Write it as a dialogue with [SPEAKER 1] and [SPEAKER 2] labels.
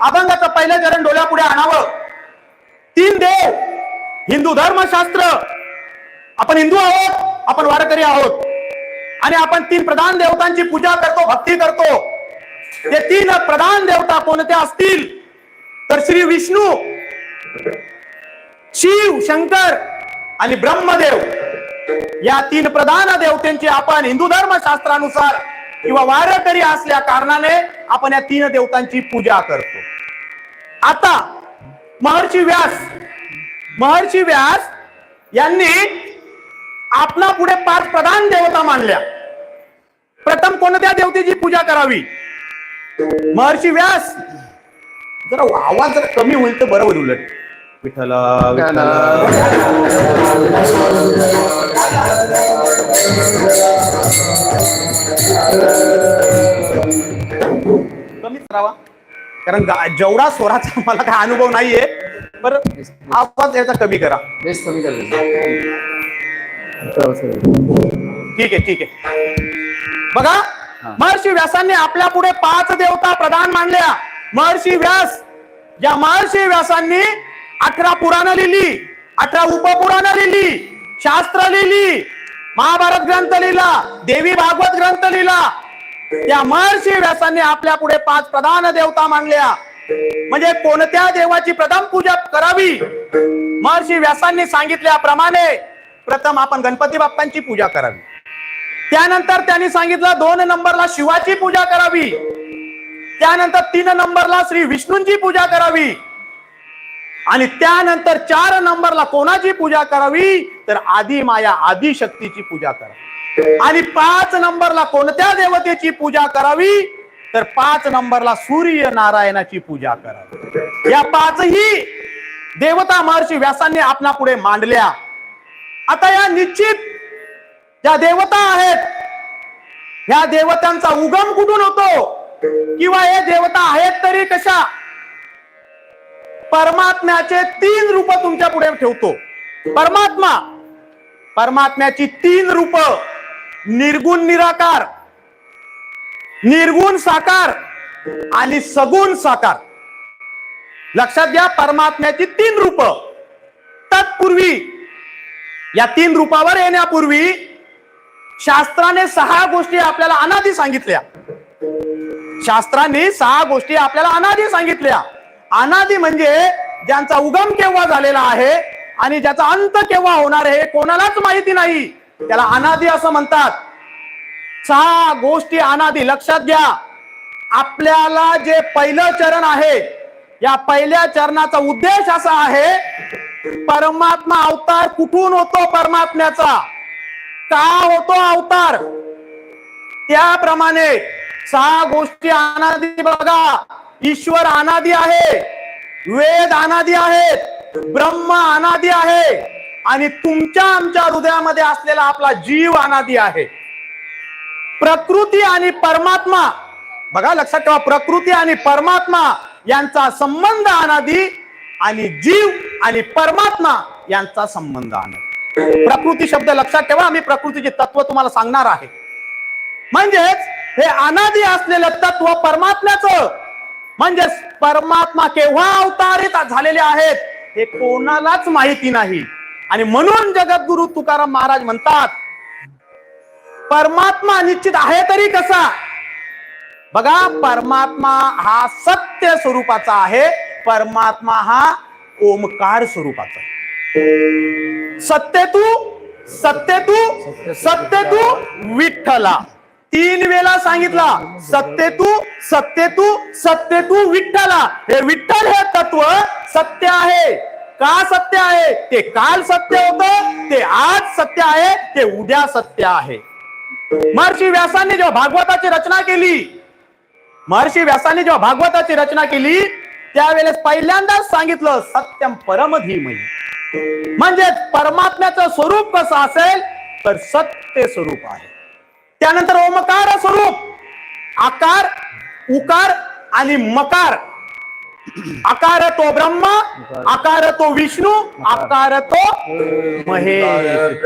[SPEAKER 1] अभंगाचं पहिलं चरण डोळ्यापुढे आणावं. तीन देव हिंदू धर्मशास्त्र. आपण हिंदू आहोत आपण वारकरी आहोत. आणि आपण तीन प्रधान देवतांची पूजा करतो भक्ती करतो. ते तीन प्रधान देवता कोणत्या असतील? तर श्री विष्णू शिव शंकर आणि ब्रह्मदेव. या तीन प्रधान देवतेंची आपण हिंदू धर्मशास्त्रानुसार किंवा वारकरी असल्या कारणाने आपण या तीन देवतांची पूजा करतो. आता महर्षी व्यास महर्षी व्यास यांनी आपला पुढे पाच प्रधान देवता मानल्या. प्रथम कोणत्या देवतेची पूजा करावी? महर्षी व्यास. जरा आवाज जरा कमी होईल तर बरं होईल उलट. कमीच राहावा. कारण गा- जेवढा स्वराचा मला काय अनुभव नाहीये बरं आवाज याचा कमी करा.
[SPEAKER 2] बेस कमी कर.
[SPEAKER 1] ठीक आहे ठीक आहे. बघा महर्षी व्यासांनी आपल्या पुढे पाच देवता प्रधान मानल्या. महर्षी व्यास या महर्षी व्यासांनी अठरा पुराणं लिहिली अठरा उपपुराणं लिहिली शास्त्र लिहिली महाभारत ग्रंथ लिहिला देवी भागवत ग्रंथ लिहिला. या महर्षी व्यासांनी आपल्या पुढे पाच प्रधान देवता मांडल्या. म्हणजे कोणत्या देवाची प्रथम पूजा करावी? महर्षी व्यासांनी सांगितल्याप्रमाणे प्रथम आपण गणपती बाप्पांची पूजा करावी. त्यानंतर त्यांनी सांगितलं दोन नंबरला शिवाची पूजा करावी. त्यानंतर तीन नंबरला श्री विष्णूंची पूजा करावी. आणि त्यानंतर चार नंबरला कोणाची पूजा करावी? तर आधी माया आदी शक्तीची पूजा करावी आणि पाच नंबरला कोणत्या देवतेची पूजा करावी? तर पाच नंबरला सूर्य नारायणाची पूजा करावी. या पाचही देवता महर्षी व्यासांनी आपल्या पुढे मांडल्या. आता या निश्चित ज्या देवता आहेत ह्या देवतांचा उगम कुठून होतो? किंवा हे देवता आहेत तरी कशा? परमात्म्याचे तीन रूप तुमच्यापुढे ठेवतो. परमात्मा परमात्म्याची तीन रूप. निर्गुण निराकार निर्गुण साकार आणि सगुण साकार. लक्षात घ्या परमात्म्याची तीन रूप. तत्पूर्वी या तीन रूपावर येण्यापूर्वी शास्त्राने सहा गोष्टी आपल्याला अनादी सांगितल्या. शास्त्राने सहा गोष्टी आपल्याला अनादी सांगितल्या. अनादी म्हणजे ज्यांचा उगम केव्हा झालेला आहे आणि ज्याचा अंत केव्हा होणार आहे हे कोणालाच माहिती नाही. त्याला अनादी असं म्हणतात. सहा गोष्टी अनादी. लक्षात घ्या. आपल्याला जे पहिलं चरण आहे या पहिल्या चरणाचा उद्देश असा आहे परमात्मा अवतार कुठून होतो परमात्म्याचा? का होतो अवतार? त्याप्रमाणे सहा गोष्टी अनादी बघा. ईश्वर अनादी आहे वेद अनादी आहेत ब्रह्म अनादी आहे आणि तुमच्या आमच्या हृदयामध्ये असलेला आपला जीव अनादी आहे. प्रकृती आणि परमात्मा बघा लक्षात ठेवा प्रकृती आणि परमात्मा यांचा संबंध अनादी आणि जीव आणि परमात्मा यांचा संबंध अनादी. प्रकृती शब्द लक्षात ठेवा आम्ही प्रकृतीचे तत्व तुम्हाला सांगणार आहे. म्हणजेच हे अनादी असलेलं तत्व परमात्म्याचं म्हणजेच परमात्मा केव्हा अवतारित झालेले आहेत हे कोणालाच माहिती नाही. आणि म्हणून जगद्गुरु तुकाराम महाराज म्हणतात परमात्मा निश्चित आहे तरी कसा? बघा परमात्मा हा सत्य स्वरूपाचा आहे परमात्मा हा ओमकार स्वरूपाचा सत्य तू सत्य तू सत्य तू विठ्ठला. तीन वेळा सांगितला सत्य तू सत्य तू सत्य तू विठ्ठला. हे विठ्ठल हे तत्व सत्य आहे. का सत्य आहे? ते काल सत्य होत ते आज सत्य आहे ते उद्या सत्य आहे. महर्षी व्यासांनी जेव्हा भागवताची रचना केली महर्षी व्यासांनी जेव्हा भागवताची रचना केली त्यावेळेस पहिल्यांदाच सांगितलं सत्यम परम म्हणजे परमात्म्याचं स्वरूप कसं असेल तर सत्य स्वरूप आहे. त्यानंतर ओमकार स्वरूप आकार उकार आणि मकार. आकार तो ब्रह्म आकार तो विष्णू आकार तो महेश.